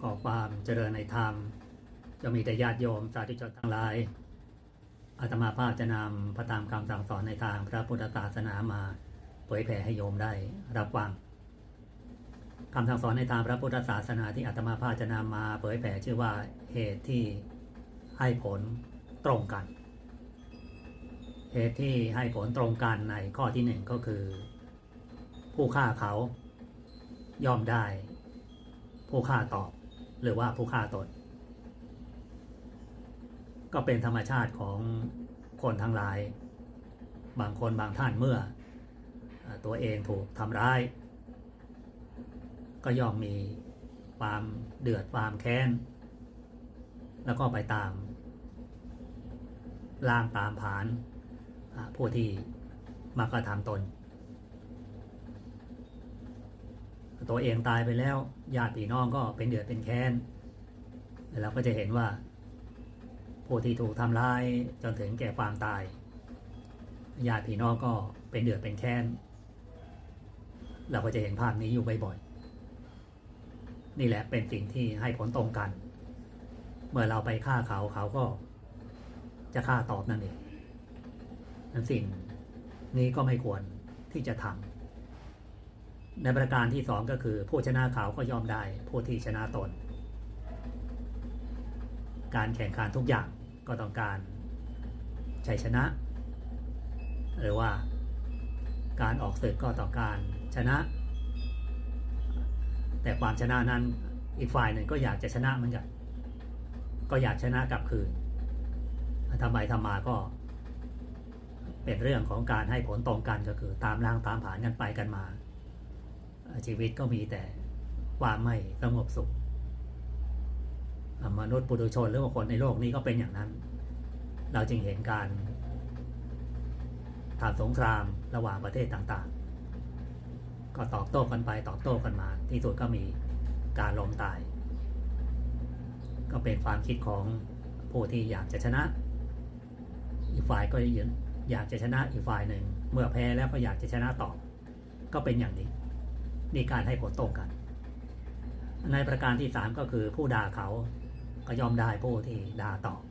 ขอความเจริญในธรรม จะมีแต่ญาติโยมสาธุชนทั้งหลายอาตมาภาพจะนำพระธรรมคำสั่งสอนในทางพระพุทธศาสนามาเผยแผ่ให้โยมได้รับฟังคำสั่งสอนในทางพระพุทธศาสนาที่อาตมาภาพจะนำมาเผยแผ่ชื่อว่าเหตุที่ให้ผลตรงกัน เหตุที่ให้ผลตรงกันในข้อที่หนึ่งก็คือ ผู้ฆ่าเขาย่อมได้ ผู้ฆ่าตอบ หรือว่าผู้ฆ่าตน ก็เป็นธรรมชาติของคนทั้งหลาย บางคนบางท่านเมื่อ ตัวเองถูกทำร้าย ก็ย่อมมีความเดือดความแค้น แล้วก็ไปตามล่างตามผานผู้ที่มากระทำตน ตัวเองตายไปแล้วญาติพี่น้องก็เป็นเดือดเป็นแค้นแล้วเราก็จะเห็นว่า ผู้ที่ถูกทำร้ายจนถึงแก่ความตายญาติพี่น้องก็เป็นเดือดเป็นแค้นเราก็จะเห็นภาพนี้อยู่บ่อยๆนี่แหละเป็นสิ่งที่ให้ผลตรงกัน เมื่อเราไปฆ่าเขาเขาก็จะฆ่าตอบนั่นเองนั้นสิ่งนี้ก็ไม่ควรที่จะทำ ในประการที่สองก็คือ ผู้ชนะเขาก็ยอมได้ ผู้ที่ชนะตน การแข่งขันทุกอย่างก็ต้องการชัยชนะ หรือว่าการออกศึกก็ต้องการชนะ แต่ความชนะนั้นอีกฝ่ายหนึ่งก็อยากจะชนะเหมือนกันก็อยากชนะกลับคืนทำไมทำมาก็เป็นเรื่องของการให้ผลตรงกันก็คือตามล่างตามผานกันไปกันมา ชีวิตก็มีแต่ความไม่สงบสุข มนุษย์ปุถุชนหรือว่าคนในโลกนี้ก็เป็นอย่างนั้น เราจึงเห็นการทำสงครามระหว่างประเทศต่างๆ ก็ตอบโต้กันไปตอบโต้กันมา ที่สุดก็มีการล้มตาย ก็เป็นความคิดของผู้ที่อยากจะชนะ อีกฝ่ายก็อยากจะชนะอีกฝ่ายหนึ่ง เมื่อแพ้แล้วก็อยากจะชนะต่อก็เป็นอย่างนี้ นี่การให้ผลตรงกัน ในประการที่สามก็คือผู้ด่าเขาก็ยอมได้ผู้ที่ด่าตอบ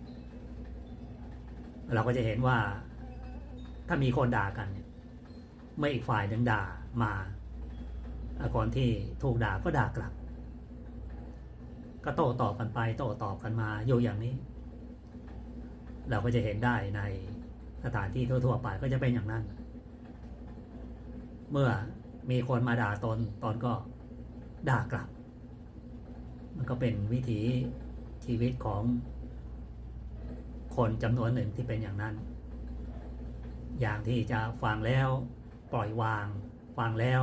เราก็จะเห็นว่าถ้ามีคนด่ากันเมื่ออีกฝ่ายหนึ่งด่ามาคนที่ถูกด่าก็ด่ากลับ ก็โต้ตอบกันไปโต้ตอบกันมาอยู่อย่างนี้ เราก็จะเห็นได้ในสถานที่ทั่วๆไปก็จะเป็นอย่างนั้น เมื่อ มีคนมาด่าตนตนก็ด่ากลับ มันก็เป็นวิถีชีวิตของคนจำนวนหนึ่งที่เป็นอย่างนั้น อย่างที่จะฟังแล้วปล่อยวาง ฟังแล้ว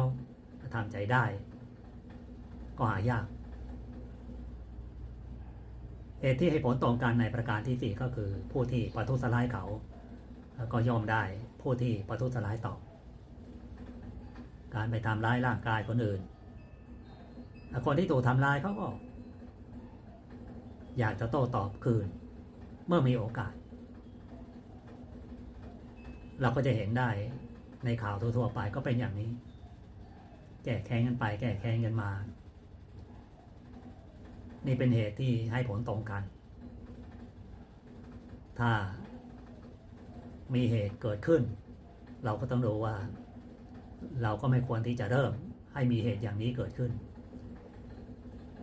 ทำใจได้ ก็หายากเหตุที่ให้ผลตรงกันในประการที่สี่ก็คือ ผู้ที่ประทุษร้ายเขา ก็ย่อมได้ผู้ที่ประทุษร้ายตอบ การไปทำร้ายร่างกายคนอื่น คนที่ถูกทำร้ายเขาก็ อยากจะโต้ตอบคืน เมื่อมีโอกาส เราก็จะเห็นได้ในข่าวทั่วๆไปก็เป็นอย่างนี้ แก้แค้นกันไป แก้แค้นกันมา นี่เป็นเหตุที่ให้ผลตรงกัน ถ้ามีเหตุเกิดขึ้น เราก็ต้องรู้ว่า เราก็ไม่ควรที่จะเริ่มให้มีเหตุอย่างนี้เกิดขึ้น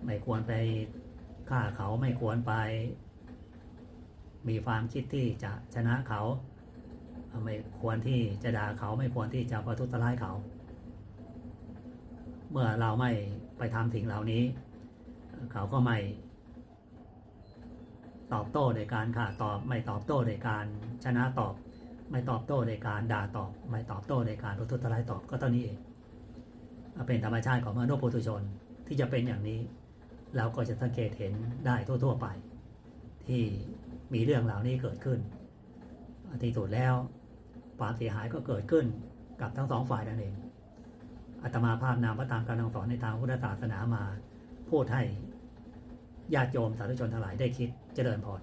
ไม่ควรไปฆ่าเขาไม่ควรไป มีความคิดที่จะชนะเขา ไม่ควรที่จะด่าเขาไม่ควรที่จะประทุษร้ายเขา เมื่อเราไม่ไปทำสิ่งเหล่านี้ เขาก็ไม่ตอบโต้โดยการฆ่าตอบไม่ตอบโต้โดยการชนะตอบ ไม่ตอบโต้โดยการด่าตอบ ไม่ตอบโต้โดยการประทุษร้ายตอบก็เท่านี้เองเป็นธรรมชาติของมนุษย์ปุถุชนที่จะเป็นอย่างนี้ เราก็จะสังเกตเห็นได้ทั่ว ๆไป ที่มีเรื่องเหล่านี้เกิดขึ้นที่สุดแล้วความเสียหายก็เกิดขึ้นกับทั้งสองฝ่ายนั่นเองอาตมาภาพนามพระตามการสอนในทางพุทธศาสนามาพูดให้ญาติโยมสาธุชนทั้งหลายได้คิดเจริญพร